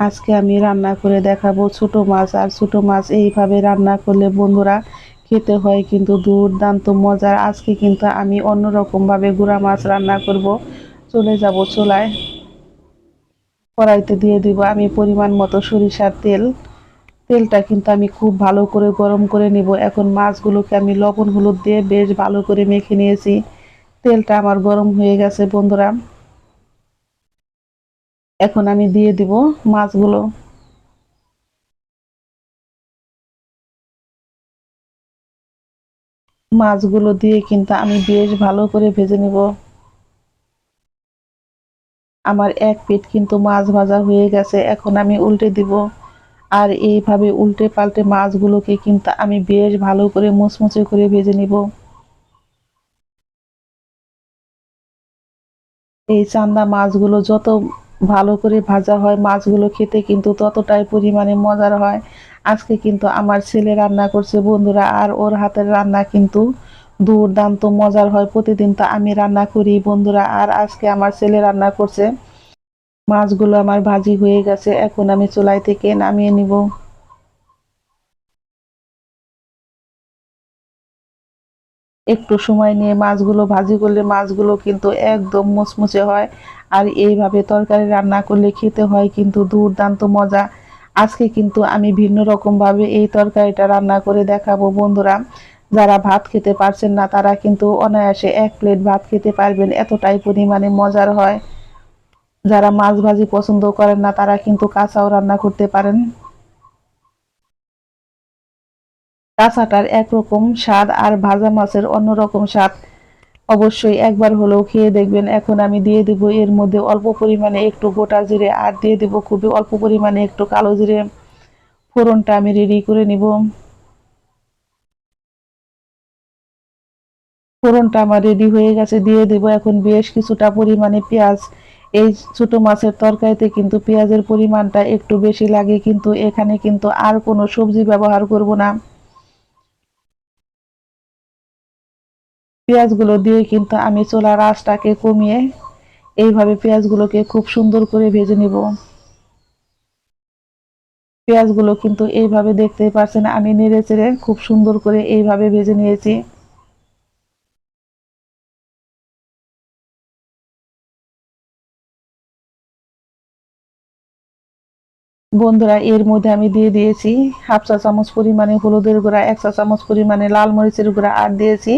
আজকে আমি রান্না করে দেখাবো ছোট মাছ আর ছোট মাছ এইভাবে রান্না করলে বন্ধুরা খেতে হয় কিন্তু দুর্দান্ত মজার। আজকে কিন্তু আমি অন্যরকম ভাবে গুঁড়া মাছ রান্না করব। চলে যাব চোলায়। কড়াইতে দিয়ে দিব আমি পরিমাণ মতো সরিষার তেল। তেলটা কিন্তু আমি খুব ভালো করে গরম করে নিব। এখন মাছগুলোকে আমি লবণ, হলুদ দিয়ে বেশ ভালো করে মেখে নিয়েছি। তেলটা আমার গরম হয়ে গেছে বন্ধুরা। এখন আমি দিয়ে দিব মাছগুলো। মাছগুলো দিয়ে কিন্তু আমি বেশ ভালো করে ভেজে নেব। আমার এক পিঠ কিন্তু মাছ ভাজা হয়ে গেছে, এখন আমি উল্টে দিব। আর এইভাবে উল্টে পাল্টে মাছগুলোকে কিন্তু আমি বেশ ভালো করে মুচমুচে করে ভেজে নিব। এই চান্দা মাছগুলো যত ভালো করে ভাজা হয়, মাছগুলো খেতে কিন্তু ততটাই পরিমাণে মজার হয়। আজকে কিন্তু আমার ছেলে রান্না করছে বন্ধুরা, আর ওর হাতের রান্না কিন্তু দুর্দান্ত মজার হয়। প্রতিদিন তো আমি রান্না করি বন্ধুরা, আর আজকে আমার ছেলে রান্না করছে। মাছগুলো আমার ভাজি হয়ে গেছে, এখন আমি চুলাই থেকে নামিয়ে নিব। একটু সময় নিয়ে মাছগুলো ভাজি করলে মাছগুলো কিন্তু একদম মুচমুচে হয়। আর এইভাবে তরকারি রান্না করলে খেতে হয় কিন্তু দুর্দান্ত মজা। আজকে কিন্তু আমি ভিন্ন রকম ভাবে এই তরকারিটা রান্না করে দেখাবো বন্ধুরা। যারা ভাত খেতে পারছেন না, তারা কিন্তু অনায়াসে এক প্লেট ভাত খেতে পারবেন। এতটাই পরিমাণে মজার হয়। যারা মাছ ভাজি পছন্দ করেন না, তারা কিন্তু কাঁচাও রান্না করতে পারেন। কাঁচাটার একরকম স্বাদ আর ভাজা মাছের অন্যরকম স্বাদ। অবশ্যই একবার হলেও খেয়ে দেখবেন। এখন আমি দিয়ে দিব এর মধ্যে অল্প পরিমাণে একটু গোটা জিরে আর দিয়ে দিব খুবই অল্প পরিমাণে একটু কালো জিরে। ফোড়নটা আমি রেডি করে নিব। ফোড়নটা আমার রেডি হয়ে গেছে, দিয়ে দেব এখন বেশ কিছুটা পরিমাণে পেঁয়াজ। এই ছোটো মাছের তরকারিতে কিন্তু পেঁয়াজের পরিমাণটা একটু বেশি লাগে, কিন্তু এখানে কিন্তু আর কোনো সবজি ব্যবহার করব না। পেঁয়াজগুলো দিয়ে কিন্তু আমি চোলা রাসটাকে কমিয়ে এইভাবে পেঁয়াজগুলোকে খুব সুন্দর করে ভেজে নিব। পেঁয়াজগুলো কিন্তু এইভাবে দেখতে পাচ্ছেন, আমি নেড়ে চেড়ে খুব সুন্দর করে এইভাবে ভেজে নিয়েছি। বন্ধুরা, এর মধ্যে আমি দিয়ে দিয়েছি হাফ চা চামচ পরিমাণে হলুদের গুঁড়া, এক চা চামচ পরিমাণে লাল মরিচের গুঁড়া আর দিয়েছি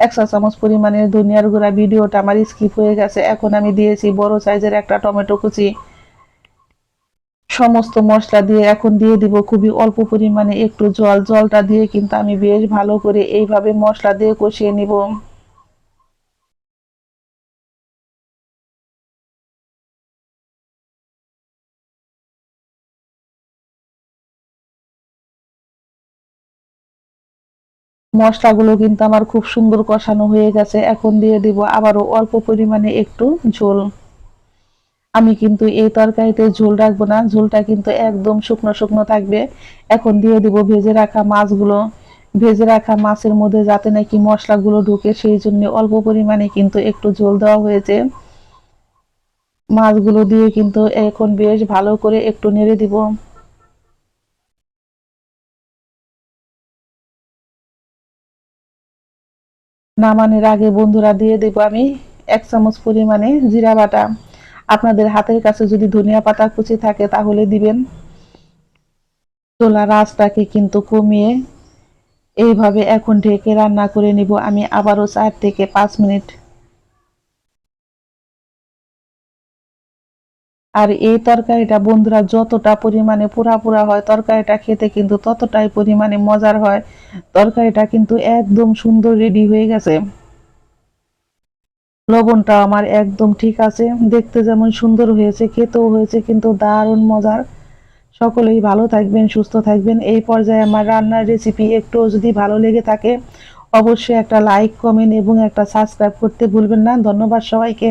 এক চা চামচ পরিমাণে ধনিয়ার গুঁড়া, ভিডিওটা আমার স্কিপ হয়ে গেছে। এখন আমি দিয়েছি বড় সাইজের একটা টমেটো কুচি। সমস্ত মশলা দিয়ে এখন দিয়ে দিব খুবই অল্প পরিমাণে একটু জল। জলটা দিয়ে কিন্তু আমি বেশ ভালো করে এইভাবে মশলা দিয়ে কষিয়ে নিব। মশলাগুলো কিন্তু আমার খুব সুন্দর কষানো হয়ে গেছে। এখন দিয়ে দিব আবারও অল্প পরিমাণে একটু ঝোল। আমি কিন্তু এই তরকারিতে ঝোল রাখব না, ঝোলটা কিন্তু একদম শুকনো শুকনো থাকবে। এখন দিয়ে দিব ভেজে রাখা মাছগুলো। ভেজে রাখা মাছের মধ্যে যাতে নাকি মশলাগুলো ঢুকে, সেই জন্য অল্প পরিমাণে কিন্তু একটু ঝোল দেওয়া হয়েছে। মাছগুলো দিয়ে কিন্তু এখন বেশ ভালো করে একটু নেড়ে দিব। নামানোর আগে বন্ধুরা দিয়ে দেব আমি এক চামচ পরিমাণে জিরা বাটা। আপনাদের হাতের কাছে যদি ধনিয়া পাতা কুচি থাকে তাহলে দিবেন। চোলা রাসটাকে কিন্তু কমিয়ে এইভাবে এখন ঢেকে রান্না করে নিব। আমি আবারও চার থেকে পাঁচ মিনিট আর এই তরকারিটা বন্ধুরা যতটা পরিমাণে পুরা পুরা হয়, তরকারিটা খেতে কিন্তু ততটাই পরিমাণে মজার হয়। তরকারিটা কিন্তু একদম সুন্দর রেডি হয়ে গেছে। লবণটা আমার একদম ঠিক আছে। দেখতে যেমন সুন্দর হয়েছে, খেতেও হয়েছে কিন্তু দারুণ মজার। সকলেই ভালো থাকবেন, সুস্থ থাকবেন। এই পর্যায়ে আমার রান্নার রেসিপি একটু যদি ভালো লেগে থাকে, অবশ্যই একটা লাইক কমেন্ট এবং একটা সাবস্ক্রাইব করতে ভুলবেন না। ধন্যবাদ সবাইকে।